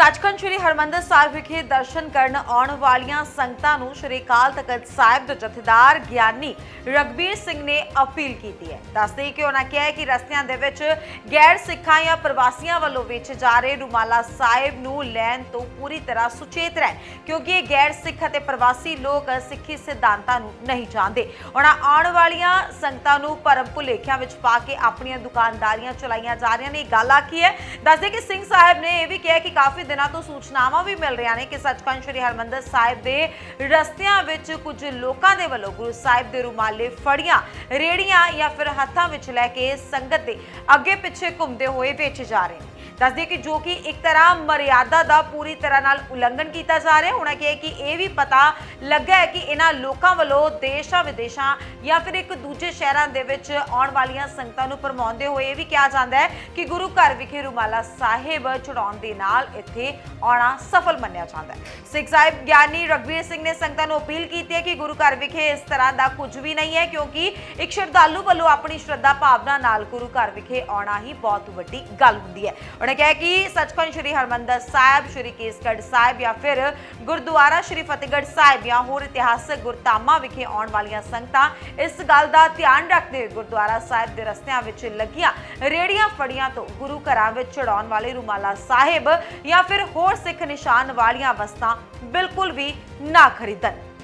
ਸੱਚਖੰਡ ਸ੍ਰੀ ਹਰਮੰਦਰ ਸਾਹਿਬ ਵਿਖੇ ਦਰਸ਼ਨ ਕਰਨ ਆਉਣ ਵਾਲੀਆਂ ਸੰਗਤਾਂ ਨੂੰ ਸ੍ਰੀ ਅਕਾਲ ਤਖਤ ਸਾਹਿਬ ਦੇ ਜਥੇਦਾਰ ਗਿਆਨੀ ਰਗਬੀਰ ਸਿੰਘ ਨੇ ਅਪੀਲ ਕੀਤੀ ਹੈ। ਦੱਸਦੇ ਕਿ ਉਹਨਾਂ ਕਿਹਾ ਕਿ ਰਸਤਿਆਂ ਦੇ ਵਿੱਚ ਗੈਰ ਸਿੱਖਾਂ ਜਾਂ ਪ੍ਰਵਾਸੀਆਂ ਵੱਲੋਂ ਵੇਚੇ ਜਾ ਰਹੇ ਰੁਮਾਲਾ ਸਾਹਿਬ ਨੂੰ ਲੈਣ ਤੋਂ ਪੂਰੀ ਤਰ੍ਹਾਂ ਸੁਚੇਤ ਰਹਿਣ, ਕਿਉਂਕਿ ਇਹ ਗੈਰ ਸਿੱਖ ਅਤੇ ਪ੍ਰਵਾਸੀ ਲੋਕ ਸਿੱਖੀ ਸਿਧਾਂਤਾਂ ਨੂੰ ਨਹੀਂ ਜਾਣਦੇ। ਉਹਨਾਂ ਆਉਣ ਵਾਲੀਆਂ ਸੰਗਤਾਂ ਨੂੰ ਭਰਮ ਭੁਲੇਖਿਆਂ ਵਿੱਚ ਪਾ ਕੇ ਆਪਣੀਆਂ ਦੁਕਾਨਦਾਰੀਆਂ ਚਲਾਈਆਂ ਜਾ ਰਹੀਆਂ ਨੇ। ਇਹ ਗੱਲ ਆਖੀ ਹੈ। ਦੱਸਦੇ ਕਿ ਸਿੰਘ ਸਾਹਿਬ ਨੇ ਇਹ ਵੀ ਕਿਹਾ ਕਿ ਕਾਫੀ ਦਿਨਾਂ ਤੋਂ ਸੂਚਨਾਵਾਂ ਵੀ ਮਿਲ ਰਹੀਆਂ ਨੇ ਕਿ ਸੱਚਖੰਡ ਸ੍ਰੀ ਹਰਮੰਦਰ ਸਾਹਿਬ ਦੇ ਰਸਤਿਆਂ ਵਿੱਚ ਕੁਝ ਲੋਕਾਂ ਦੇ ਵੱਲੋਂ ਗੁਰੂ ਸਾਹਿਬ ਦੇ ਰੁਮਾਲੇ ਫੜੀਆਂ, ਰੇੜੀਆਂ ਜਾਂ ਫਿਰ ਹੱਥਾਂ ਵਿੱਚ ਲੈ ਕੇ ਸੰਗਤ ਦੇ ਅੱਗੇ ਪਿੱਛੇ ਘੁੰਮਦੇ ਹੋਏ ਵੇਚੇ ਜਾ ਰਹੇ ਨੇ। ਦੱਸਦੇ ਕਿ ਜੋ ਕਿ ਇੱਕ ਤਰ੍ਹਾਂ ਮਰਿਆਦਾ ਦਾ ਪੂਰੀ ਤਰ੍ਹਾਂ ਨਾਲ ਉਲੰਘਣ ਕੀਤਾ ਜਾ ਰਿਹਾ ਉਹਨਾਂ ਕਿਹਾ ਕਿ ਇਹ ਵੀ ਪਤਾ ਲੱਗਾ ਹੈ ਕਿ ਇਹਨਾਂ ਲੋਕਾਂ ਵੱਲੋਂ ਦੇਸ਼ਾਂ ਵਿਦੇਸ਼ਾਂ ਜਾਂ ਫਿਰ ਇੱਕ ਦੂਜੇ ਸ਼ਹਿਰਾਂ ਦੇ ਵਿੱਚ ਆਉਣ ਵਾਲੀਆਂ ਸੰਗਤਾਂ ਨੂੰ ਪਰਮਾਉਂਦੇ ਹੋਏ ਇਹ ਵੀ ਕਿਹਾ ਜਾਂਦਾ ਹੈ ਕਿ ਗੁਰੂ ਘਰ ਵਿਖੇ ਰੁਮਾਲਾ ਸਾਹਿਬ ਚੜਾਉਣ ਦੇ ਨਾਲ ਇੱਥੇ ਆਉਣਾ ਸਫਲ ਮੰਨਿਆ ਜਾਂਦਾ ਹੈ। ਸਿੱਖ ਸਾਹਿਬ ਗਿਆਨੀ ਰਗਵੀਰ ਸਿੰਘ ਨੇ ਸੰਗਤਾਂ ਨੂੰ ਅਪੀਲ ਕੀਤੀ ਹੈ ਕਿ ਗੁਰੂ ਘਰ ਵਿਖੇ ਇਸ ਤਰ੍ਹਾਂ ਦਾ ਕੁਝ ਵੀ ਨਹੀਂ ਹੈ, ਕਿਉਂਕਿ ਇੱਕ ਸ਼ਰਧਾਲੂ ਵੱਲੋਂ ਆਪਣੀ ਸ਼ਰਧਾ ਭਾਵਨਾ ਨਾਲ ਗੁਰੂ ਘਰ ਵਿਖੇ ਆਉਣਾ ਹੀ ਬਹੁਤ ਵੱਡੀ ਗੱਲ ਹੁੰਦੀ ਹੈ। ਉਹਨੇ ਕਿਹਾ ਕਿ ਸੱਚਖੰਡ ਸ੍ਰੀ ਹਰਮੰਦਰ ਸਾਹਿਬ, ਸ੍ਰੀ ਕੇਸਗੜ੍ਹ ਸਾਹਿਬ ਜਾਂ ਫਿਰ ਗੁਰਦੁਆਰਾ ਸ੍ਰੀ ਫਤਿਹਗੜ੍ਹ ਸਾਹਿਬ ਜਾਂ ਹੋਰ ਇਤਿਹਾਸਕ ਗੁਰਧਾਮਾਂ ਵਿਖੇ ਆਉਣ ਵਾਲੀਆਂ ਸੰਗਤਾਂ ਇਸ ਗੱਲ ਦਾ ਧਿਆਨ ਰੱਖਦੇ ਹੋਏ ਗੁਰਦੁਆਰਾ ਸਾਹਿਬ ਦੇ ਰਸਤਿਆਂ ਵਿੱਚ ਲੱਗੀਆਂ ਰੇੜੀਆਂ ਫੜੀਆਂ ਤੋਂ ਗੁਰੂ ਘਰਾਂ ਵਿੱਚ ਚੜਾਉਣ ਵਾਲੇ ਰੁਮਾਲਾ ਸਾਹਿਬ ਜਾਂ ਫਿਰ ਹੋਰ ਸਿੱਖ ਨਿਸ਼ਾਨ ਵਾਲੀਆਂ ਵਸਤਾਂ ਬਿਲਕੁਲ ਵੀ ਨਾ ਖਰੀਦਣ।